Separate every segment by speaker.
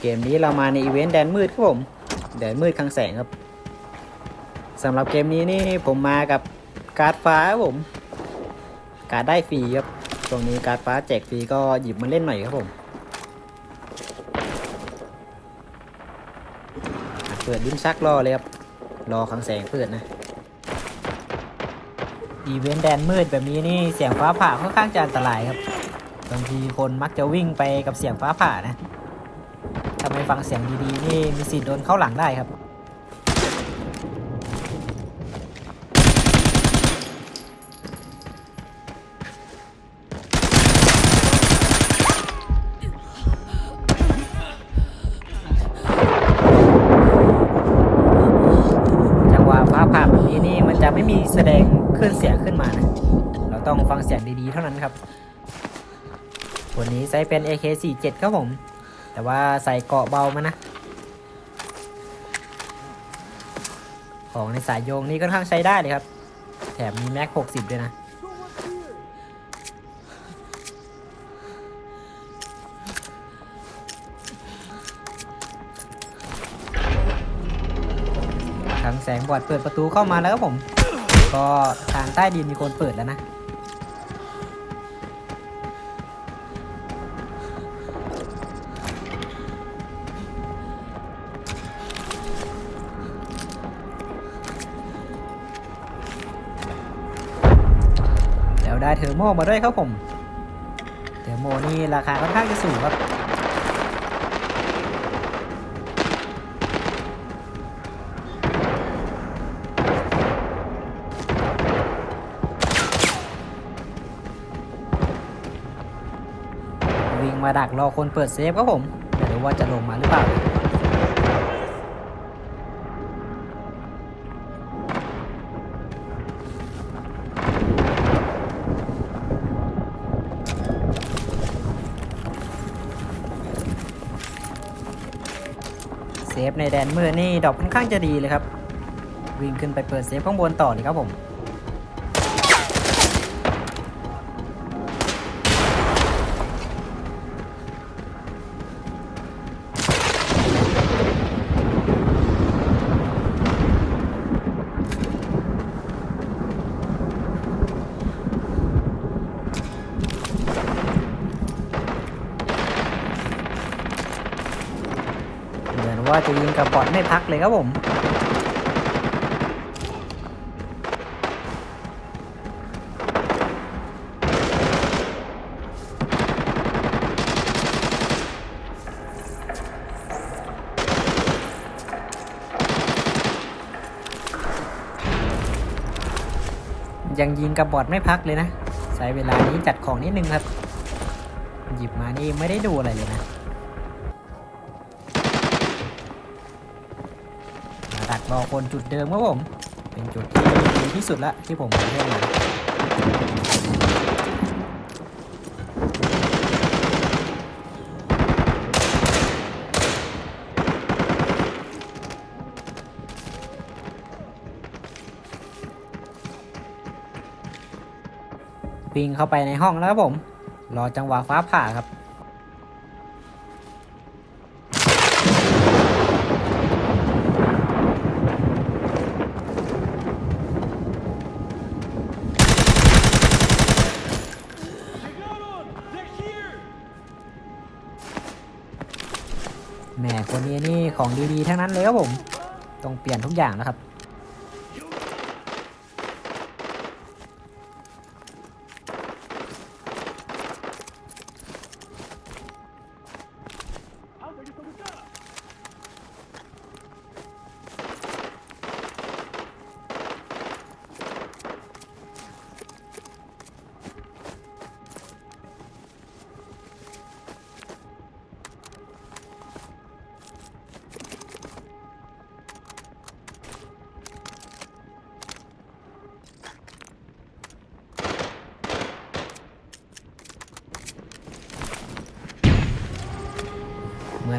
Speaker 1: เกมนี้เรามาในอีเวนต์แดนมืดครับผม แดนมืดคลังแสงครับสำหรับเกมนี้นี่ผมมากับการ์ดฟ้าครับผม การ์ดได้ฟรีครับตรงนี้การ์ดฟ้าแจกฟรีก็หยิบมาเล่นหน่อยครับผมเปิดลิ้นชักรอเลยครับ รอคลังแสงเปิดนะอีเวนต์แดนมืดแบบนี้นี่เสียงฟ้าผ่าค่อนข้างจะอันตรายครับบางทีคนมักจะวิ่งไปกับเสียงฟ้าผ่านะ ไม่ฟังเสียงดีๆนี่มีสิทธิ์โดนเข้าหลังได้ครับ จังหวะฟ้าผ่าแบบนี้นี่มันจะไม่มีแสดงคลื่นเสียงขึ้นมานะเราต้องฟังเสียงดีๆเท่านั้นครับวันนี้ใช้เป็น AK47 ครับผม แต่ว่าใส่เกาะเบามานะ ของในสายโยงนี่ค่อนข้างใช้ได้เลยครับ แถมมีแม็ก 60 ด้วยนะทางแสงบอดเปิดประตูเข้ามาแล้วครับผม ก็ทางใต้ดินมีคนเปิดแล้วนะ ได้เทอร์โมมาด้วยครับผม เทอร์โมนี่ราคาค่อนข้างจะสูงครับ วิ่งมาดักรอคนเปิดเซฟครับผม ไม่รู้ว่าจะลงมาหรือเปล่า เซฟในแดนมืดนี่ดอกค่อนข้างจะดีเลยครับ วิ่งขึ้นไปเปิดเซฟข้างบนต่อเลยครับผม ว่าจะยิงกับบอทไม่พักเลยครับผมยังยิงกับบอทไม่พักเลยนะ ใช้เวลานี้จัดของนิดนึงครับ หยิบมานี่ไม่ได้ดูอะไรเลยนะ รอคนจุดเดิมครับผม เป็นจุดที่ดีที่สุดละที่ผมเล่นมาวิ่งเข้าไปในห้องแล้วครับผม รอจังหวะฟ้าผ่าครับ แหมคนนี้นี่ของดีๆ ทั้งนั้นเลยครับผม ต้องเปลี่ยนทุกอย่างนะครับ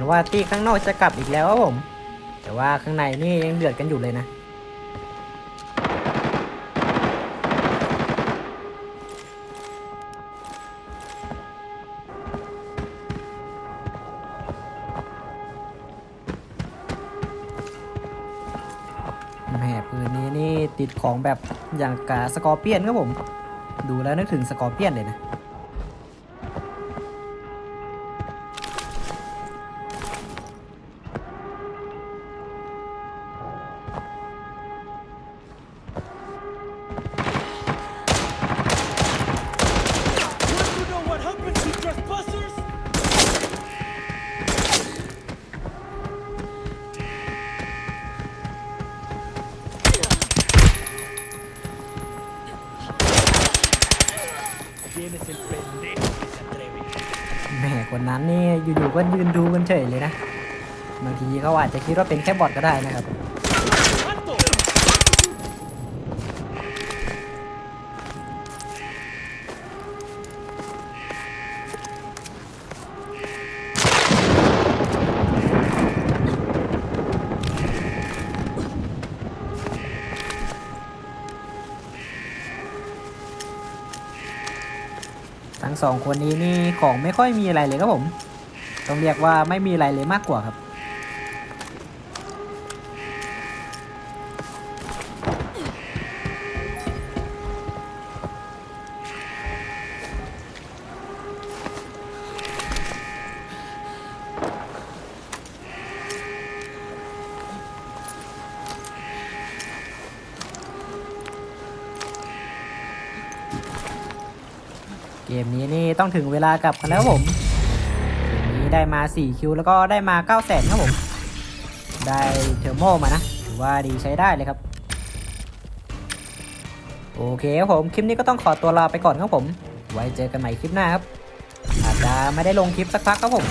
Speaker 1: ว่าที่ข้างนอกจะกลับอีกแล้วครับผม แต่ว่าข้างในนี่ยังเดือดกันอยู่เลยนะ แหมปืนนี้นี่ติดของแบบอย่างกาสกอร์เปียนครับผม ดูแล้วนึกถึงสกอร์เปียนเลยนะ แหมคนนั้นนี่อยู่ๆก็ยืนดูกันเฉยเลยนะ บางทีเขาอาจจะคิดว่าเป็นแค่บอทก็ได้นะครับ สองคนนี้นี่ของไม่ค่อยมีอะไรเลยครับผม ต้องเรียกว่าไม่มีอะไรเลยมากกว่าครับ เกมนี้นี่ต้องถึงเวลากลับกันแล้วผมเกมนี้ได้มา 4 คิวแล้วก็ได้มา9แสนครับผม ได้เทอร์โมมานะถือว่าดีใช้ได้เลยครับ โอเคครับผม คลิปนี้ก็ต้องขอตัวลาไปก่อนครับผม ไว้เจอกันใหม่คลิปหน้าครับ อาจจะไม่ได้ลงคลิปสักพักครับผม